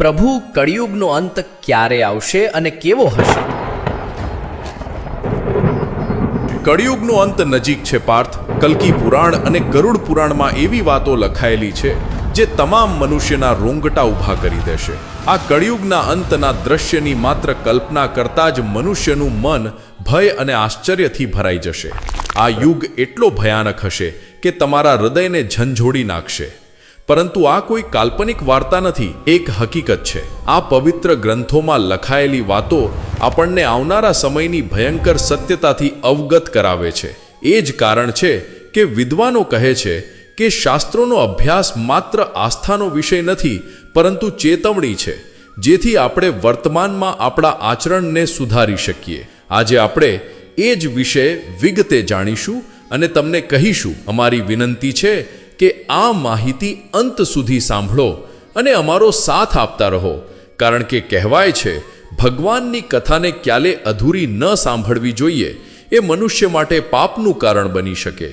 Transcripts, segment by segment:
પ્રભુ કળિયુગનો અંત ક્યારે આવશે અને કેવો હશે? કળિયુગનો અંત નજીક છે પાર્થ. કલ્કી પુરાણ અને ગરુડ પુરાણમાં એવી વાતો લખાયેલી છે જે તમામ મનુષ્યના રોંગટા ઊભા કરી દેશે. આ કળિયુગના અંતના દ્રશ્યની માત્ર કલ્પના કરતા જ મનુષ્યનું મન ભય અને આશ્ચર્યથી ભરાઈ જશે. આ યુગ એટલો ભયાનક હશે કે તમારા હૃદયને ઝંઝોડી નાખશે. પરંતુ આ કોઈ કાલ્પનિક વાર્તા નથી, એક હકીકત છે. આ પવિત્ર ગ્રંથોમાં લખાયેલી વાતો આપણને આવનારા સમયની ભયંકર સત્યતાથી અવગત કરાવે છે. એ જ કારણ છે કે વિદ્વાનો કહે છે કે શાસ્ત્રોનો અભ્યાસ માત્ર આસ્થાનો વિષય નથી, પરંતુ ચેતવણી છે, જેથી આપણે વર્તમાનમાં આપણા આચરણને સુધારી શકીએ. આજે આપણે એ જ વિષય વિગતે જાણીશું અને તમને કહીશું, અમારી વિનંતી છે કે આ માહિતી અંત સુધી સાંભળો અને અમારો સાથ આપતા રહો. કારણ કે કહેવાય છે, ભગવાનની કથાને ક્યાલે અધૂરી ન સાંભળવી જોઈએ, એ મનુષ્ય માટે પાપનું કારણ બની શકે.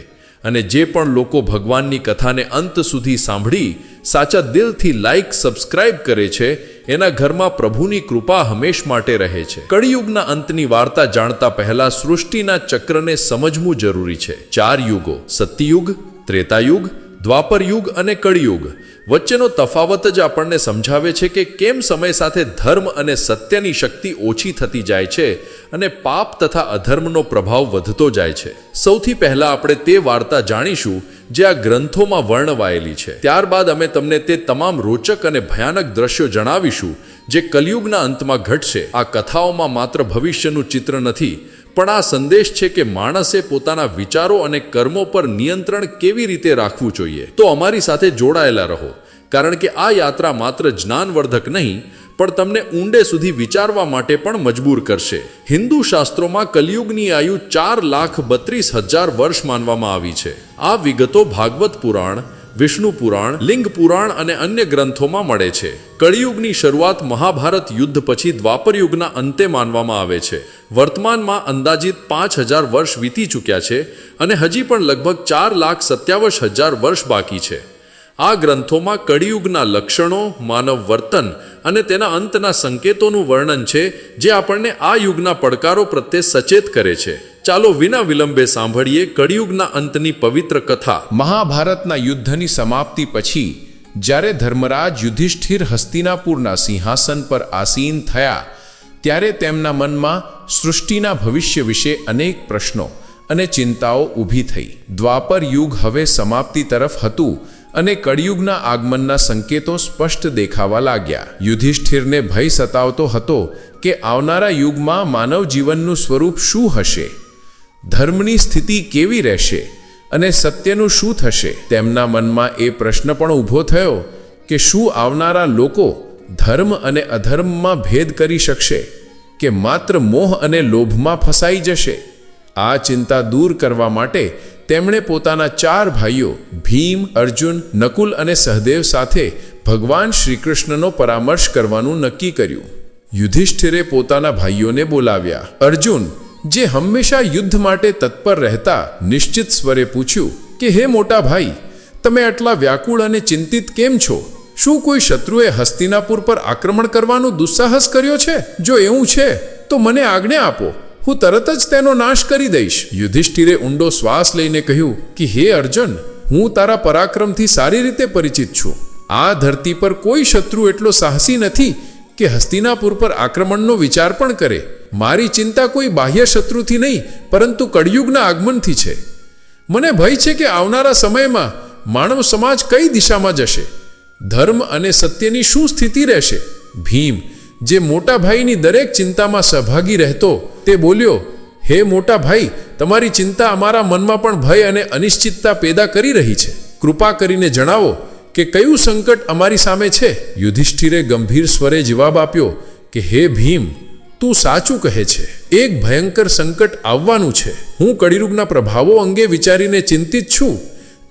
અને જે પણ લોકો ભગવાનની કથાને અંત સુધી સાંભળી, સાચા દિલથી લાઈક સબસ્ક્રાઇબ કરે છે, એના ઘરમાં પ્રભુની કૃપા હંમેશ માટે રહે છે. કળિયુગના અંતની વાર્તા જાણતા પહેલા સૃષ્ટિના ચક્રને સમજવું જરૂરી છે. ચાર યુગો, સત્યયુગ, ત્રેતાયુગ દ્વાપર યુગ અને કળિયુગ. વચ્ચેનો તફાવત જ આપણને સમજાવે છે કે કેમ સમય સાથે ધર્મ અને સત્યની શક્તિ ઓછી થતી જાય છે અને પાપ તથા અધર્મનો પ્રભાવ વધતો જાય છે. સૌથી પહેલા આપણે તે વાર્તા જાણીશું જે આ ગ્રંથોમાં વર્ણવાયેલી છે. ત્યારબાદ અમે તમને તે તમામ રોચક અને ભયાનક દ્રશ્યો જણાવીશું જે કલયુગના અંતમાં ઘટશે. આ કથાઓમાં માત્ર ભવિષ્યનું ચિત્ર નથી પણ આ સંદેશ છે કે માણસે પોતાના વિચારો અને કર્મો પર નિયંત્રણ કેવી રીતે રાખવું જોઈએ? તો અમારી સાથે જોડાયેલા રહો. કારણ કે આ યાત્રા માત્ર જ્ઞાનવર્ધક નહીં, પણ તમને ઊંડે સુધી વિચારવા માટે પણ મજબૂર કરશે. હિન્દુ શાસ્ત્રોમાં કલયુગની આયુ ચાર લાખ બત્રીસ હજાર વર્ષ માનવામાં આવી છે. આ વિગતો ભાગવત પુરાણ વિષ્ણુ પુરાણ, લિંગ પુરાણ અને અન્ય ગ્રંથોમાં મળે છે. કળિયુગની શરૂઆત મહાભારત યુદ્ધ પછી દ્વાપરયુગના અંતે માનવામાં આવે છે. વર્તમાનમાં અંદાજિત પાંચ હજાર વર્ષ વીતી ચૂક્યા છે અને હજી પણ લગભગ ચાર લાખ સત્યાવીસ હજાર વર્ષ બાકી છે. આ ગ્રંથોમાં કળિયુગના લક્ષણો, માનવ વર્તન અને તેના અંતના સંકેતોનું વર્ણન છે જે આપણને આ યુગના પડકારો પ્રત્યે સચેત કરે છે. ચાલો વિના વિલંબે સાંભળીએ કળિયુગના અંતની પવિત્ર કથા. મહાભારતના યુદ્ધની સમાપ્તિ પછી, જ્યારે ધર્મરાજ યુધિષ્ઠિર હસ્તિનાપુરના સિંહાસન પર આસીન થયા, ત્યારે તેમના મનમાં સૃષ્ટિના ભવિષ્ય વિશે અનેક પ્રશ્નો અને ચિંતાઓ ઊભી થઈ. દ્વાપર યુગ હવે સમાપ્તિ તરફ હતું અને કળિયુગના આગમનના સંકેતો સ્પષ્ટ દેખાવા લાગ્યા. યુધિષ્ઠિરને ભય સતાવતો હતો કે આવનારા યુગમાં માનવ જીવનનું સ્વરૂપ શું હશે? ધર્મની સ્થિતિ કેવી રહેશે અને સત્યનું શું થશે? તેમના મનમાં એ પ્રશ્ન પણ ઊભો થયો કે શું આવનારા લોકો ધર્મ અને અધર્મમાં ભેદ કરી શકશે? કે માત્ર મોહ અને લોભમાં ફસાઈ જશે? આ ચિંતા દૂર કરવા માટે તેમણે પોતાના ચાર ભાઈઓ, ભીમ, અર્જુન, નકુલ અને સહદેવ સાથે ભગવાન શ્રીકૃષ્ણનો પરામર્શ કરવાનું નક્કી કર્યું. યુધિષ્ઠિરે પોતાના ભાઈઓને બોલાવ્યા. અર્જુન જે હંમેશા યુદ્ધ માટે તત્પર રહેતા નિશ્ચિત સ્વરે પૂછ્યું કે, હે મોટા ભાઈ, તમે આટલા વ્યાકુળ અને ચિંતિત કેમ છો? શું કોઈ શત્રુએ હસ્તિનાપુર પર આક્રમણ કરવાનું દુસ્સાહસ કર્યો છે? જો એવું છે, તો મને આજ્ઞા આપો. હું તરત જ તેનો નાશ કરી દઈશ. યુધિષ્ઠિરે ઊંડો શ્વાસ લઈને કહ્યું કે, હે અર્જુન, હું તારા પરાક્રમથી સારી રીતે પરિચિત છું. આ ધરતી પર કોઈ શત્રુ એટલો સાહસી નથી કે હસ્તિનાપુર પર આક્રમણનો વિચાર પણ કરે. મારી ચિંતા કોઈ બાહ્ય શત્રુથી નહીં, પરંતુ કળિયુગના આગમનથી છે. મને ભય છે કે આવનારા સમયમાં માનવ સમાજ કઈ દિશામાં જશે? ધર્મ અને સત્યની શું સ્થિતિ રહેશે? ભીમ, જે મોટા ભાઈની દરેક ચિંતામાં સહભાગી રહેતો, તે બોલ્યો, હે મોટા ભાઈ, તમારી ચિંતા અમારા મનમાં પણ ભય અને અનિશ્ચિતતા પેદા કરી રહી છે. કૃપા કરીને જણાવો કે કયું સંકટ અમારી સામે છે? યુધિષ્ઠિરે ગંભીર સ્વરે જવાબ આપ્યો કે, હે ભીમ તું સાચું કહે છે. એક ભયંકર સંકટ આવવાનું છે. હું કળિયુગના પ્રભાવો અંગે વિચારીને ચિંતિત છું.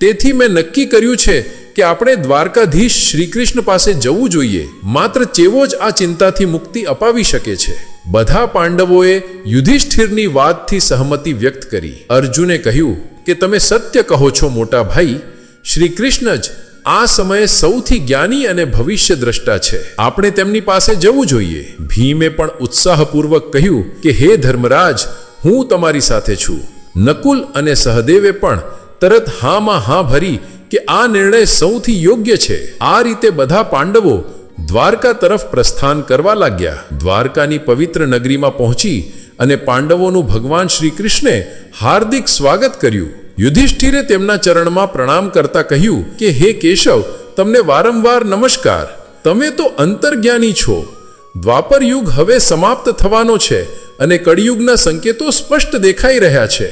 તેથી મેં નક્કી કર્યું છે કે આપણે દ્વારકાધીશ શ્રીકૃષ્ણ પાસે જવું જોઈએ. માત્ર ચેવો જ આ ચિંતાથી મુક્તિ અપાવી શકે છે. બધા પાંડવોએ યુધિષ્ઠિરની વાતથી સહમતિ વ્યક્ત કરી. અર્જુને કહ્યું કે તમે સત્ય કહો છો, મોટા ભાઈ. શ્રી કૃષ્ણ જ આ સમયે સૌથી જ્ઞાની અને ભવિષ્ય દ્રષ્ટા છે. આપણે તેમની પાસે જવું જોઈએ. ભીમે પણ ઉત્સાહપૂર્વક કહ્યું કે, હે ધર્મરાજ, હું તમારી સાથે છું. નકુલ અને સહદેવે પણ તરત હામાં હા ભરી કે, આ નિર્ણય સૌથી યોગ્ય છે. આ રીતે બધા પાંડવો દ્વારકા તરફ પ્રસ્થાન કરવા લાગ્યા. દ્વારકાની પવિત્ર નગરીમાં પહોંચી અને પાંડવોનું ભગવાન શ્રી કૃષ્ણે હાર્દિક સ્વાગત કર્યું. યુધિષ્ઠિરે તેમના ચરણમાં પ્રણામ કરતા કહ્યું કે, હે કેશવ, તમને વારંવાર નમસ્કાર. તમે તો અંતર્જ્ઞાની છો. દ્વાપર યુગ હવે સમાપ્ત થવાનો છે અને કળિયુગના સંકેતો સ્પષ્ટ દેખાઈ રહ્યા છે.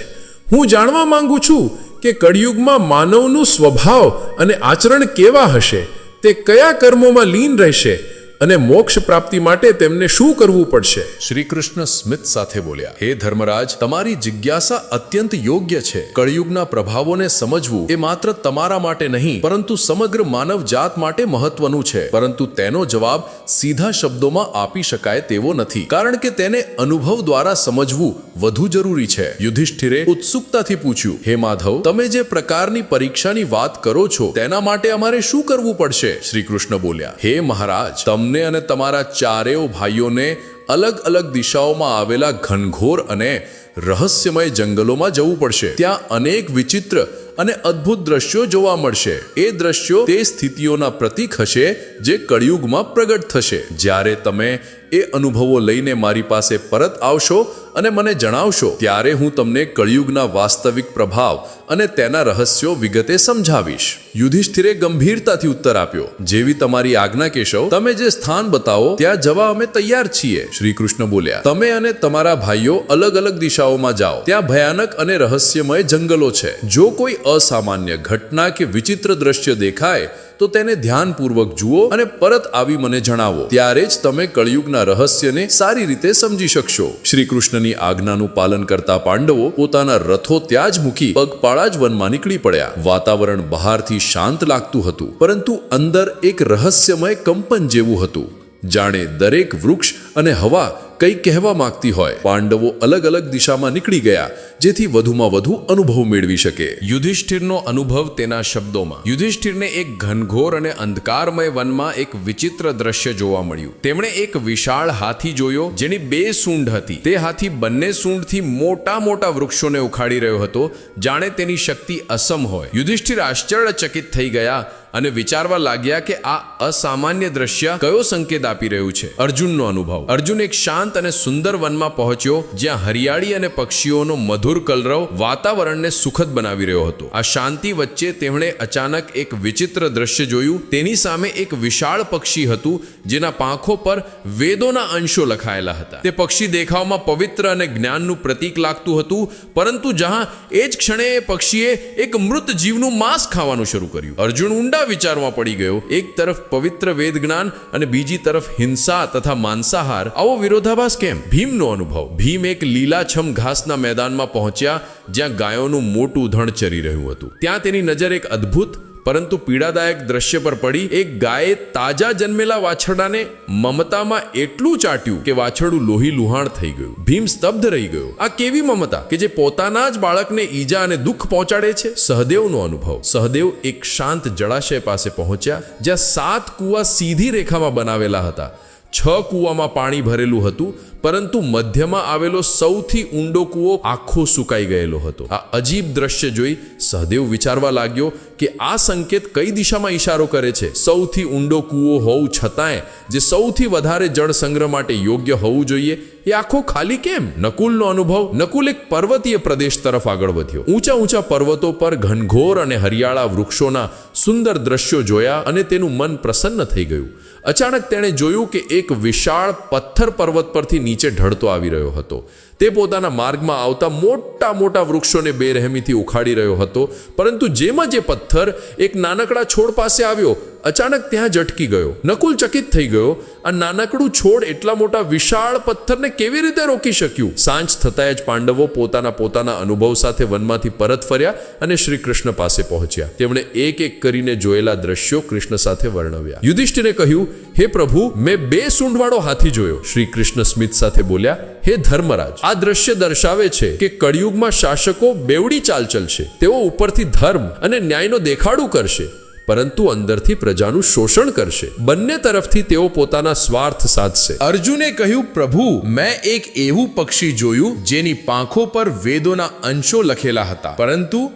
હું જાણવા માંગુ છું કે કળિયુગમાં માનવનું સ્વભાવ અને આચરણ કેવા હશે? તે કયા કર્મોમાં લીન રહેશે? અને મોક્ષ પ્રાપ્તિ માટે તેમને શું કરવું પડશે? શ્રી કૃષ્ણ સ્મિત સાથે બોલ્યા, હે ધર્મરાજ, તમારી જિજ્ઞાસા અત્યંત યોગ્ય છે. કળિયુગના પ્રભાવોને સમજવું એ માત્ર તમારા માટે નહીં, પરંતુ સમગ્ર માનવ જાત માટે મહત્વનું છે. પરંતુ તેનો જવાબ સીધા શબ્દોમાં આપી શકાય તેવો નથી, કારણ કે તેને અનુભવ દ્વારા સમજવું વધુ જરૂરી છે. યુધિષ્ઠિરે ઉત્સુકતાથી પૂછ્યું, હે માધવ, તમે જે પ્રકારની પરીક્ષાની વાત કરો છો, તેના માટે અમારે શું કરવું પડશે? શ્રી કૃષ્ણ બોલ્યા, હે મહારાજ તમને અને તમારા ચારેય ભાઈઓને અલગ અલગ દિશાઓમાં આવેલા ઘનઘોર અને રહસ્યમય જંગલોમાં જવું પડશે. ત્યાં અનેક વિચિત્ર અને અદ્ભુત દ્રશ્યો જોવા મળશે. એ દ્રશ્યો તે સ્થિતિઓના પ્રતીક હશે જે કળિયુગમાં પ્રગટ થશે. જ્યારે તમે એ અનુભવો લઈને મારી પાસે પરત આવશો અને મને જણાવશો, ત્યારે હું તમને કળિયુગના વાસ્તવિક પ્રભાવ અને તેના રહસ્યો વિગતે સમજાવીશ. યુધિષ્ઠિરે ગંભીરતાથી ઉત્તર આપ્યો, જેવી તમારી આજ્ઞા, કેશવ, તમે જે સ્થાન બતાવો, ત્યાં જવા અમે તૈયાર છીએ. શ્રી કૃષ્ણ બોલ્યા, તમે અને તમારા ભાઈઓ અલગ અલગ દિશાઓમાં જાઓ. ત્યાં ભયાનક અને રહસ્યમય જંગલો છે. જો કોઈ અસામાન્ય ઘટના કે વિચિત્ર દ્રશ્ય દેખાય, તો તેને ધ્યાનપૂર્વક જુઓ અને પરત આવી મને જણાવો. ત્યારે જ તમે કળિયુગના રહસ્યને સારી રીતે સમજી શકશો. શ્રી કૃષ્ણની આજ્ઞાનું પાલન કરતા પાંડવો પોતાના રથો ત્યાં જ મૂકી પગપાળા જ વનમાં નીકળી પડ્યા. વાતાવરણ બહારથી શાંત લાગતું હતું, પરંતુ અંદર એક રહસ્યમય કંપન જેવું હતું. જાણે દરેક વૃક્ષ અને હવા કંઈ કહેવા માંગતી હોય. પાંડવો અલગ અલગ દિશામાં નીકળી ગયા, જેથી વધુમાં વધુ અનુભવ મેળવી શકે. યુધિષ્ઠિરનો અનુભવ તેના શબ્દોમાં. યુધિષ્ઠિરને એક ઘનઘોર અને અંધકારમય વનમાં એક વિચિત્ર દ્રશ્ય જોવા મળ્યું. તેમણે એક વિશાળ હાથી જોયો, જેની બે સૂંઢ હતી. તે હાથી બંને સૂંઢથી મોટા મોટા વૃક્ષોને ઉખાડી રહ્યો હતો. જાણે તેની શક્તિ અસમ હોય. યુધિષ્ઠિર આશ્ચર્યચકિત થઈ ગયા અને વિચારવા લાગ્યા કે આ અસામાન્ય દ્રશ્ય કયો સંકેત આપી રહ્યું છે. અર્જુનનો અનુભવ. અર્જુન એક શાંત અને સુંદર વનમાં પહોંચ્યો, જ્યાં હરિયાળી અને પક્ષીઓનો મધુર કલરવ વાતાવરણને સુખદ બનાવી રહ્યો હતો. આ શાંતિ વચ્ચે તેમણે અચાનક એક વિચિત્ર દ્રશ્ય જોયું. તેની સામે એક વિશાળ પક્ષી હતું, જેના પાંખો પર વેદોના અંશો લખાયેલા હતા. તે પક્ષી દેખાવમાં પવિત્ર અને જ્ઞાનનું પ્રતીક લાગતું હતું, પરંતુ જહાં એ જ ક્ષણે પક્ષીએ એક મૃત જીવનું માંસ ખાવાનું શરૂ કર્યું. અર્જુન ઊંડા વિચારમાં પડી ગયો. એક તરફ પવિત્ર વેદ જ્ઞાન અને બીજી તરફ હિંસા તથા માંસાહાર. આવો વિરોધાભાસ કેમ? ભીમનો અનુભવ. ભીમ એક લીલાછમ ઘાસના મેદાનમાં પહોંચ્યા જ્યાં ગાયોનું મોટું ધણ ચરી રહ્યું હતું. ત્યાં તેની નજર એક અદ્ભુત પરંતુ પીડાદાયક દ્રશ્ય પર પડી એક ગાયે તાજા જન્મેલા વાછરડાને મમતામાં એટલું ચાટ્યું કે વાછરડું લોહી લુહાણ થઈ ગયું. ભીમ સ્તબ્ધ રહી ગયો. આ કેવી મમતા કે જે પોતાના જ બાળકને ઈજા અને દુઃખ પહોંચાડે છે? સહદેવનો અનુભવ. સહદેવ એક શાંત જળાશય પાસે પહોંચ્યા, જ્યાં સાત કૂવા સીધી રેખામાં બનાવેલા હતા. છ કૂવામાં પાણી ભરેલું હતું પરંતુ મધ્યમાં આવેલો સૌથી ઊંડો કૂવો આખો સુકાઈ ગયેલો હતો. આ અજીબ દ્રશ્ય જોઈ સહદેવ વિચારવા લાગ્યો કે આ સંકેત કઈ દિશામાં ઈશારો કરે છે? સૌથી ઊંડો કૂવો હોવું છતાંય જે સૌથી વધારે જળ સંગ્રહ માટે યોગ્ય હોવું જોઈએ એ આખો ખાલી કેમ? નકુલનો અનુભવ? નકુલ એક પર્વતીય પ્રદેશ તરફ આગળ વધ્યો. ઊંચા ઊંચા પર્વતો પર ઘનઘોર અને હરિયાળા વૃક્ષોના સુંદર દ્રશ્યો જોયા અને તેનું મન પ્રસન્ન થઈ ગયું. અચાનક તેણે જોયું કે એક વિશાળ પથ્થર પર્વત પરથી નીચે ઢળતો આવી રહ્યો હતો. તે પોતાના માર્ગમાં આવતા મોટા મોટા વૃક્ષોને બેરહેમીથી ઉખાડી રહ્યો હતો. પરંતુ જેમાં જે પથ્થર એક નાનકડા છોડ પાસે આવ્યો અચાનક ત્યાં જટકી ગયો. નકુલ ચકિત થઈ ગયો આ નાનકડું છોડ એટલા મોટા વિશાળ પથ્થરને કેવી રીતે રોકી શક્યું? સાંજ થતાં જ પાંડવો પોતાના પોતાના અનુભવ સાથે વનમાંથી પરત ફર્યા અને શ્રી કૃષ્ણ પાસે પહોંચ્યા. તેમણે એક એક કરીને જોયેલા દ્રશ્યો કૃષ્ણ સાથે વર્ણવ્યા. યુધિષ્ઠિરે કહ્યું, હે પ્રભુ, મેં બે સૂંઢવાળો હાથી જોયો. શ્રી કૃષ્ણ સ્મિત સાથે બોલ્યા, હે ધર્મરાજ, આ દ્રશ્ય દર્શાવે છે કે કળિયુગમાં શાસકો બેવડી ચાલ ચલશે તેઓ ઉપરથી ધર્મ અને ન્યાયનો દેખાડું કરશે. પરંતુ અંદરથી પ્રજાનું શોષણ કરશે. બંને તરફથી તેઓ પોતાના સ્વાર્થ સાધશે. અર્જુને કહ્યું, પ્રભુ, મેં એક એવું પક્ષી જોયું જેની પાંખો પર વેદોના અંશો લખેલા હતા. પરંતુ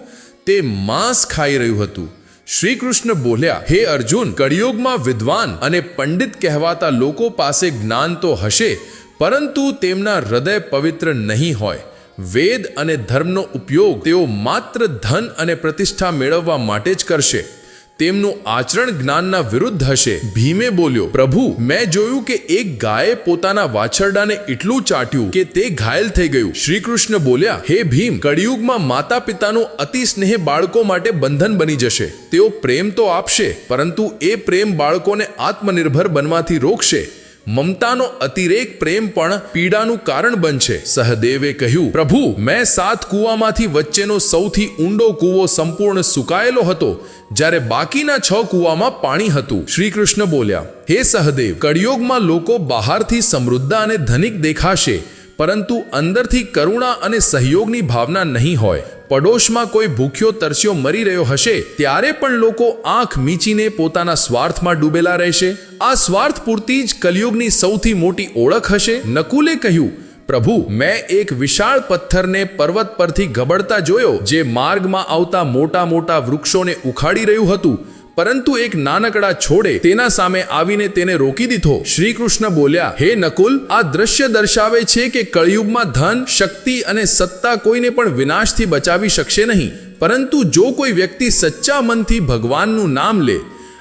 તે માંસ ખાઈ રહ્યું હતું. શ્રી કૃષ્ણ બોલ્યા, હે અર્જુન, કળિયુગમાં વિદ્વાન અને પંડિત કહેવાતા લોકો પાસે જ્ઞાન તો હશે, પરંતુ તેમના હૃદય પવિત્ર નહીં હોય. વેદ અને ધર્મનો ઉપયોગ તેઓ માત્ર ધન અને પ્રતિષ્ઠા મેળવવા માટે જ કરશે. તેમનું આચરણ જ્ઞાનના વિરુદ્ધ હશે. ભીમે બોલ્યો, પ્રભુ, મેં જોયું કે એક ગાયે પોતાના વાછરડાને એટલું ચાટ્યું કે તે ઘાયલ થઈ ગયું. શ્રી કૃષ્ણ બોલ્યા, હે ભીમ, કળિયુગમાં માતા પિતાનું અતિ સ્નેહ બાળકો માટે બંધન બની જશે. તેઓ પ્રેમ તો આપશે, પરંતુ એ પ્રેમ બાળકોને આત્મનિર્ભર બનવાથી રોકશે. મમતાનો અતિરેક પ્રેમ પણ પીડાનું કારણ બનશે. સહદેવે કહ્યું, પ્રભુ, મેં સાત કૂવામાંથી વચ્ચેનો સૌથી ઊંડો કૂવો સંપૂર્ણ સુકાયેલો હતો, જ્યારે બાકીના છ કૂવામાં પાણી હતું. શ્રી કૃષ્ણ બોલ્યા, હે સહદેવ, કળિયોગમાં લોકો બહારથી સમૃદ્ધ અને ધનિક દેખાશે. પરંતુ અંદરથી કરુણા અને સહયોગની ભાવના નહીં હોય. પડોશમાં કોઈ ભૂખ્યો તરસ્યો મરી રહ્યો હશે, ત્યારે પણ લોકો આંખ મીચીને પોતાના સ્વાર્થમાં ડૂબેલા રહેશે. આ સ્વાર્થ પૂરતી જ કલયુગની સૌથી મોટી ઓળખ હશે. નકુલે કહ્યું, પ્રભુ, મેં એક વિશાળ પથ્થરને પર્વત પરથી ગબડતા જોયો, જે માર્ગમાં આવતા મોટા મોટા વૃક્ષોને ઉખાડી રહ્યું હતું. પરંતુ એક નાનકડા છોડે તેના સામે આવીને તેને રોકી દીધો. શ્રી કૃષ્ણ બોલ્યા, હે નકુલ, આ દ્રશ્ય દર્શાવે છે કે કળિયુગમાં ધન, શક્તિ અને સત્તા કોઈને પણ વિનાશથી બચાવી શકશે નહીં. પરંતુ જો કોઈ વ્યક્તિ સચ્ચા મનથી ભગવાનનું નામ લે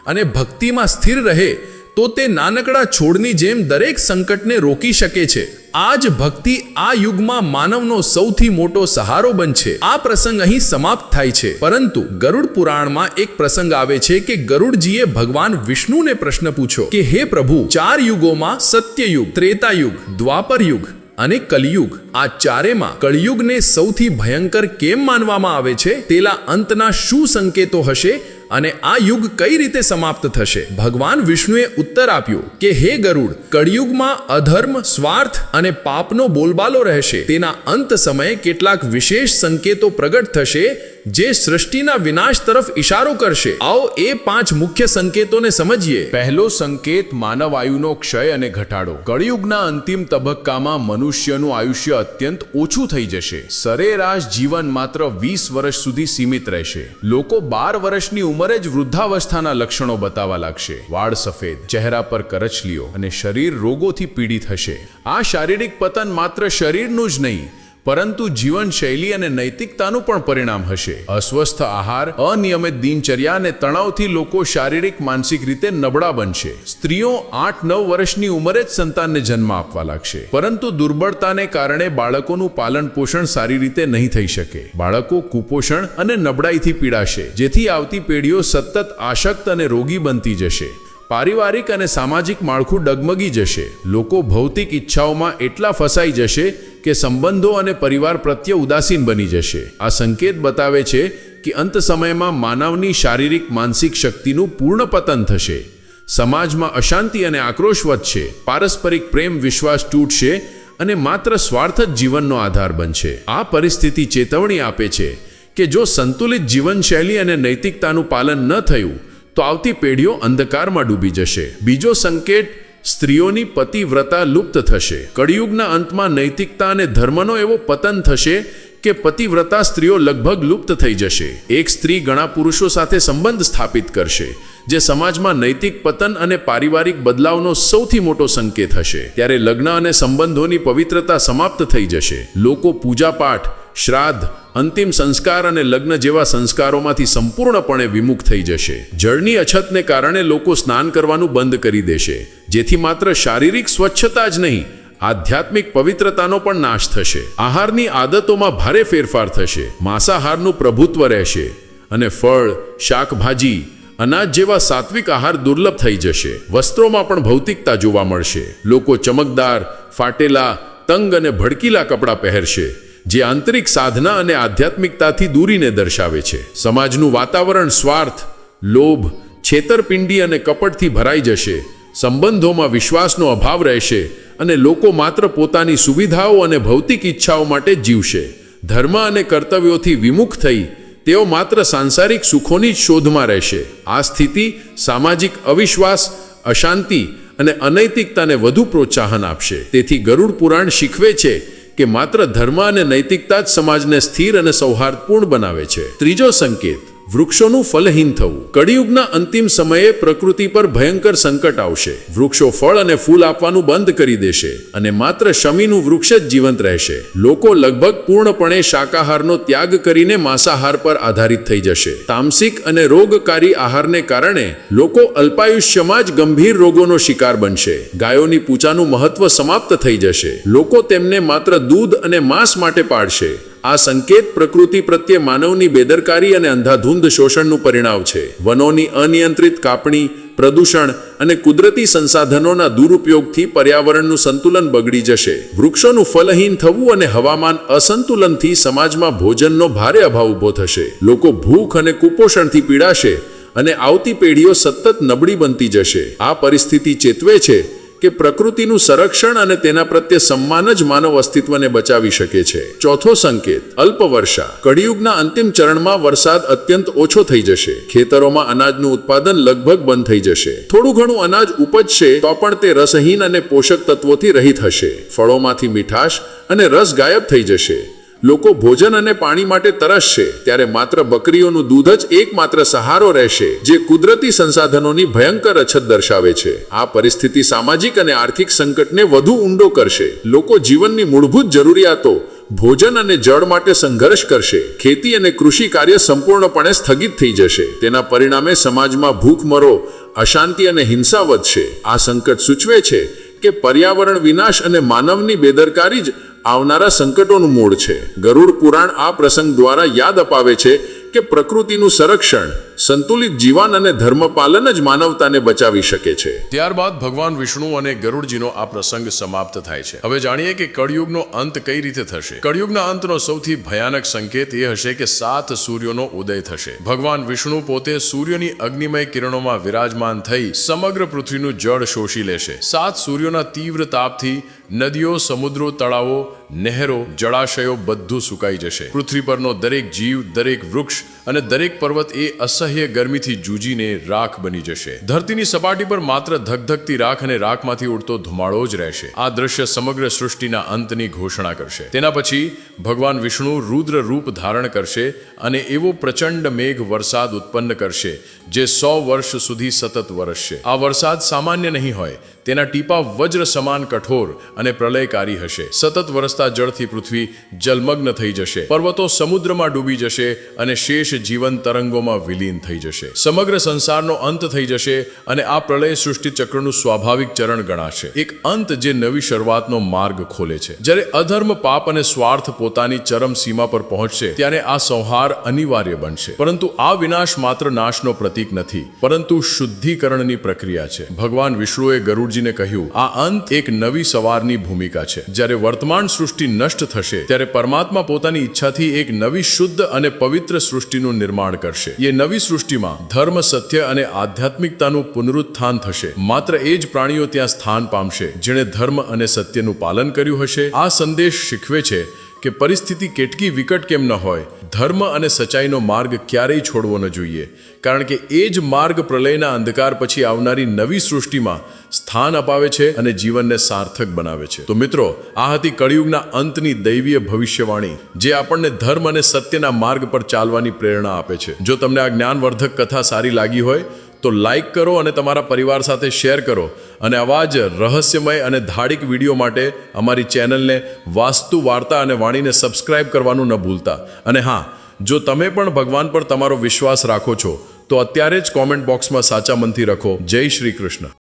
અને ભક્તિમાં સ્થિર રહે તો તે નાનકડા છોડની જેમ દરેક સંકટને રોકી શકે છે. આ જ ભક્તિ આ યુગમાં માનવનો સૌથી મોટો સહારો બનશે. આ પ્રસંગ અહીં સમાપ્ત થાય છે. પરંતુ ગરુડ પુરાણમાં એક પ્રસંગ આવે છે કે ગરુડજીએ ભગવાન વિષ્ણુને પ્રશ્ન પૂછ્યો કે, હે પ્રભુ, ચાર યુગોમાં સત્યયુગ, ત્રેતાયુગ દ્વાપર યુગ અને કલિયુગ, આ ચારેમાં કળિયુગને સૌથી ભયંકર કેમ માનવામાં આવે છે? તેલા અંતના શું સંકેતો હશે? અને આ યુગ કઈ રીતે સમાપ્ત થશે? ભગવાન વિષ્ણુએ ઉત્તર આપ્યો કે, હે ગરુડ, કળિયુગમાં અધર્મ, સ્વાર્થ અને પાપનો બોલબાલો રહેશે. તેના અંત સમયે કેટલાક વિશેષ સંકેતો પ્રગટ થશે જે સૃષ્ટિના વિનાશ તરફ ઇશારો કરશે. આવો એ પાંચ મુખ્ય સંકેતોને સમજીએ. પહેલો સંકેત માનવ આયુનો ક્ષય અને ઘટાડો. કળિયુગના અંતિમ તબક્કામાં મનુષ્યનું આયુષ્ય અત્યંત ઓછું થઈ જશે. સરેરાશ જીવન માત્ર વીસ વર્ષ સુધી સીમિત રહેશે. લોકો બાર વર્ષની ઉંમરે જ વૃદ્ધાવસ્થાના લક્ષણો બતાવવા લાગશે. વાળ સફેદ, ચહેરા પર કરચલીઓ અને શરીર રોગોથી પીડિત હશે. આ શારીરિક પતન માત્ર શરીરનું જ નહીં પરંતુ જીવનશૈલી અને નૈતિકતાનું પણ પરિણામ હશે. અસ્વસ્થ આહાર, અનિયમિત દિનચર્યા અને તણાવથી લોકો શારીરિક, માનસિક રીતે નબળા બનશે. સ્ત્રીઓ આઠ નવ વર્ષની ઉંમરે જ સંતાનને જન્મ આપવા લાગશે. પરંતુ દુર્બળતાને કારણે બાળકોનું પાલન પોષણ સારી રીતે નહીં થઈ શકે. બાળકો કુપોષણ અને નબળાઈથી પીડાશે, જેથી આવતી પેઢીઓ સતત આશક્ત અને રોગી બનતી જશે. પારિવારિક અને સામાજિક માળખું ડગમગી જશે. લોકો ભૌતિક ઈચ્છાઓમાં એટલા ફસાઈ જશે કે સંબંધો અને પરિવાર પ્રત્યે ઉદાસીન બની જશે. આ સંકેત બતાવે છે કે અંત સમયમાં માનવની શારીરિક, માનસિક શક્તિનું પૂર્ણ પતન થશે. સમાજમાં અશાંતિ અને આક્રોશ વધશે, પારસ્પરિક પ્રેમ, વિશ્વાસ તૂટશે અને માત્ર સ્વાર્થ જ જીવનનો આધાર બનશે. આ પરિસ્થિતિ ચેતવણી આપે છે કે જો સંતુલિત જીવનશૈલી અને નૈતિકતાનું પાલન ન થયું તો આવતી પેઢીઓ અંધકારમાં ડૂબી જશે. બીજો સંકેત, સ્ત્રીઓની પતિવ્રતા લુપ્ત થશે. કળિયુગના અંતમાં નૈતિકતા અને ધર્મનો એવો પતન થશે કે પતિવ્રતા સ્ત્રીઓ લગભગ લુપ્ત થઈ જશે. એક સ્ત્રી ઘણા પુરુષો સાથે સંબંધ સ્થાપિત કરશે, જે સમાજમાં નૈતિક પતન અને પારિવારિક બદલાવનો સૌથી મોટો સંકેત હશે. ત્યારે લગ્ન અને સંબંધોની પવિત્રતા સમાપ્ત થઈ જશે. લોકો પૂજાપાઠ શ્રાદ્ધ, અંતિમ સંસ્કાર અને લગ્ન જેવા સંસ્કારોમાંથી સંપૂર્ણપણે વિમુખ થઈ જશે. જળની અછતને કારણે લોકો સ્નાન કરવાનું બંધ કરી દેશે. જેથી માત્ર શારીરિક સ્વચ્છતા જ નહીં, આધ્યાત્મિક પવિત્રતાનો પણ નાશ થશે. આહારની આદતોમાં ભારે ફેરફાર થશે. માંસાહારનું પ્રભુત્વ રહેશે અને ફળ, શાકભાજી, અનાજ જેવા સાત્વિક આહાર દુર્લભ થઈ જશે. વસ્ત્રોમાં પણ ભૌતિકતા જોવા મળશે. લોકો ચમકદાર, ફાટેલા, તંગ અને ભડકીલા કપડાં પહેરશે. જે આંતરિક સાધના અને આધ્યાત્મિકતાથી દૂરીને દર્શાવે છે. સમાજનું વાતાવરણ સ્વાર્થ, લોભ, છેતરપિંડી અને કપટથી ભરાઈ જશે. સંબંધોમાં વિશ્વાસનો અભાવ રહેશે અને લોકો માત્ર પોતાની સુવિધાઓ અને ભૌતિક ઈચ્છાઓ માટે જીવશે. ધર્મ અને કર્તવ્યોથી વિમુખ થઈ, તેઓ માત્ર સાંસારિક સુખોની જ શોધમાં રહેશે. આ સ્થિતિ સામાજિક અવિશ્વાસ, અશાંતિ અને અનૈતિકતાને વધુ પ્રોત્સાહન આપશે. તેથી ગરુડ પુરાણ શીખવે છે કે માત્ર ધર્મ અને નૈતિકતા જ સમાજને સ્થિર અને સૌહાર્દપૂર્ણ બનાવે છે. ત્રીજો સંકેત વૃક્ષોનું ફલહીન થવું. કળિયુગના અંતિમ સમયે પ્રકૃતિ પર ભયંકર સંકટ આવશે. વૃક્ષો ફળ અને ફૂલ આપવાનું બંધ કરી દેશે અને માત્ર શમીનું વૃક્ષ જ જીવંત રહેશે. લોકો લગભગ પૂર્ણપણે શાકાહારનો ત્યાગ કરીને માંસાહાર પર આધારિત થઈ જશે. તામસિક અને રોગકારી આહારને કારણે લોકો અલ્પાયુષ્યમાં જ ગંભીર રોગોનો શિકાર બનશે. ગાયોની પૂજાનું મહત્વ સમાપ્ત થઈ જશે. લોકો તેમને માત્ર દૂધ અને માંસ માટે પાળશે. આ સંકેત પ્રકૃતિ પ્રત્યે માનવની બેદરકારી અને અંધાધૂંધ શોષણનું પરિણામ છે. વનોની અનિયંત્રિત કાપણી, પ્રદૂષણ અને કુદરતી સંસાધનોના દુરુપયોગથી પર્યાવરણનું સંતુલન બગડી જશે. વૃક્ષોનું ફલહીન થવું અને હવામાન અસંતુલનથી સમાજમાં ભોજનનો ભારે અભાવ ઊભો થશે. લોકો ભૂખ અને કુપોષણથી પીડાશે અને આવતી પેઢીઓ સતત નબળી બનતી જશે. આ પરિસ્થિતિ ચેતવે છે કે પ્રકૃતિનું સંરક્ષણ અને તેના પ્રત્યે સન્માન જ માનવ અસ્તિત્વને બચાવી શકે છે. ચોથો સંકેત, અલ્પવર્ષા. કળિયુગના અંતિમ ચરણમાં વરસાદ અત્યંત ઓછો થઈ જશે. ખેતરોમાં અનાજનું ઉત્પાદન લગભગ બંધ થઈ જશે. થોડું ઘણું અનાજ ઉપજશે તો પણ તે રસહીન અને પોષક તત્વોથી રહિત હશે. ફળોમાંથી મીઠાશ અને રસ ગાયબ થઈ જશે. લોકો ભોજન અને પાણી માટે તરસશે, ત્યારે માત્ર બકરીઓનું દૂધ જ એકમાત્ર સહારો રહેશે, જે કુદરતી સંસાધનોની ભયંકર અછત દર્શાવે છે. આ પરિસ્થિતિ સામાજિક અને આર્થિક સંકટને વધુ ઊંડો કરશે. લોકો જીવનની મૂળભૂત જરૂરિયાતો, ભોજન અને જળ માટે સંઘર્ષ કરશે. ખેતી અને કૃષિ કાર્ય સંપૂર્ણપણે સ્થગિત થઈ જશે. તેના પરિણામે સમાજમાં ભૂખમરો અશાંતિ અને હિંસા વધશે. આ સંકટ સૂચવે છે કે પર્યાવરણ વિનાશ અને માનવની બેદરકારી જ આવનારા સંકટોનું મૂળ છે. ગરુડ પુરાણ આ પ્રસંગ દ્વારા યાદ અપાવે છે કે પ્રકૃતિનું સંરક્ષણ સંતુલિત જીવન અને ધર્મપાલન જ માનવતાને બચાવી શકે છે. ત્યારબાદ ભગવાન વિષ્ણુ અને ગરુડજીનો આ પ્રસંગ સમાપ્ત થાય છે. હવે જાણીએ કે કળિયુગનો અંત કઈ રીતે થશે? કળિયુગના અંતનો સૌથી ભયાનક સંકેત એ હશે કે સાત સૂર્યોનો ઉદય થશે. ભગવાન વિષ્ણુ પોતે સૂર્યની અગ્નિમય કિરણોમાં વિરાજમાન થઈ સમગ્ર પૃથ્વીનું જળ શોષી લેશે. સાત સૂર્યોના તીવ્ર તાપથી નદીઓ, સમુદ્રો, તળાવો, નહેરો, જળાશયો બધું સુકાઈ જશે. પૃથ્વી પરનો દરેક જીવ, દરેક વૃક્ષ અને દરેક પર્વત એ અસહ્ય ગરમીથી જૂજીને રાખ બની જશે. ધરતીની સપાટી પર માત્ર ધગધગતી રાખ અને રાખમાંથી ઉડતો ધુમાડો જ રહેશે. આ દ્રશ્ય સમગ્ર સૃષ્ટિના અંતની ઘોષણા કરશે. તેના પછી ભગવાન વિષ્ણુ રુદ્ર રૂપ ધારણ કરશે અને એવો પ્રચંડ મેઘ વરસાદ ઉત્પન્ન કરશે જે સો વર્ષ સુધી સતત વરસશે. આ વરસાદ સામાન્ય નહીં હોય, તેના ટીપા વજ્ર સમાન કઠોર અને પ્રલયકારી હશે. સતત વરસતા જળથી પૃથ્વી જલમગ્ન થઈ જશે. પર્વતો સમુદ્રમાં ડૂબી જશે અને શેષ જીવન તરંગોમાં વિલીન થઈ જશે. સમગ્ર સંસારનો અંત થઈ જશે અને આ પ્રલય સૃષ્ટિ ચક્રનું સ્વાભાવિક ચરણ ગણાશે. એક અંત જે નવી શરૂઆતનો માર્ગ ખોલે છે. જ્યારે અધર્મ, પાપ અને સ્વાર્થ પોતાની ચરમ સીમા પર પહોંચશે, ત્યારે આ સંહાર અનિવાર્ય બનશે. પરંતુ આ વિનાશ માત્ર નાશનો પ્રતીક નથી, પરંતુ શુદ્ધિકરણની પ્રક્રિયા છે. ભગવાન વિષ્ણુએ ગરુડજીને કહ્યું, આ અંત એક નવી સવારની ભૂમિકા છે. જ્યારે વર્તમાન સૃષ્ટિ નષ્ટ થશે, ત્યારે પરમાત્મા પોતાની ઈચ્છાથી એક નવી શુદ્ધ અને પવિત્ર સૃષ્ટિનું નિર્માણ કરશે. એ નવી સૃષ્ટિમાં ધર્મ, સત્ય અને આધ્યાત્મિકતાનું પુનરુત્થાન થશે. માત્ર એ જ પ્રાણીઓ ત્યાં સ્થાન પામશે, જેણે ધર્મ અને સત્યનું પાલન કર્યું હશે. આ સંદેશ શીખવે છે કે પરિસ્થિતિ કેટલી વિકટ કેમ ન હોય, ધર્મ અને સચ્ચાઈનો માર્ગ ક્યારેય છોડવો ન જોઈએ. કારણ કે એ જ માર્ગ પ્રલયના અંધકાર પછી આવનારી નવી સૃષ્ટિમાં સ્થાન અપાવે છે અને જીવનને સાર્થક બનાવે છે. તો મિત્રો, આ હતી કળિયુગના અંતની દૈવીય ભવિષ્યવાણી, જે આપણને ધર્મ અને સત્યના માર્ગ પર ચાલવાની પ્રેરણા આપે છે. જો તમને આ જ્ઞાનવર્ધક કથા સારી લાગી હોય તો લાઈક કરો અને તમારા પરિવાર સાથે શેર કરો. અને આવા જ રહસ્યમય અને ધાડિક વીડિયો માટે અમારી ચેનલને વાસ્તુ વાર્તા અને વાણીને સબસ્ક્રાઇબ કરવાનું ન ભૂલતા. અને હા, જો તમે પણ ભગવાન પર તમારો વિશ્વાસ રાખો છો, તો અત્યારે જ કોમેન્ટ બોક્સમાં સાચા મનથી રખો. જય શ્રી કૃષ્ણ.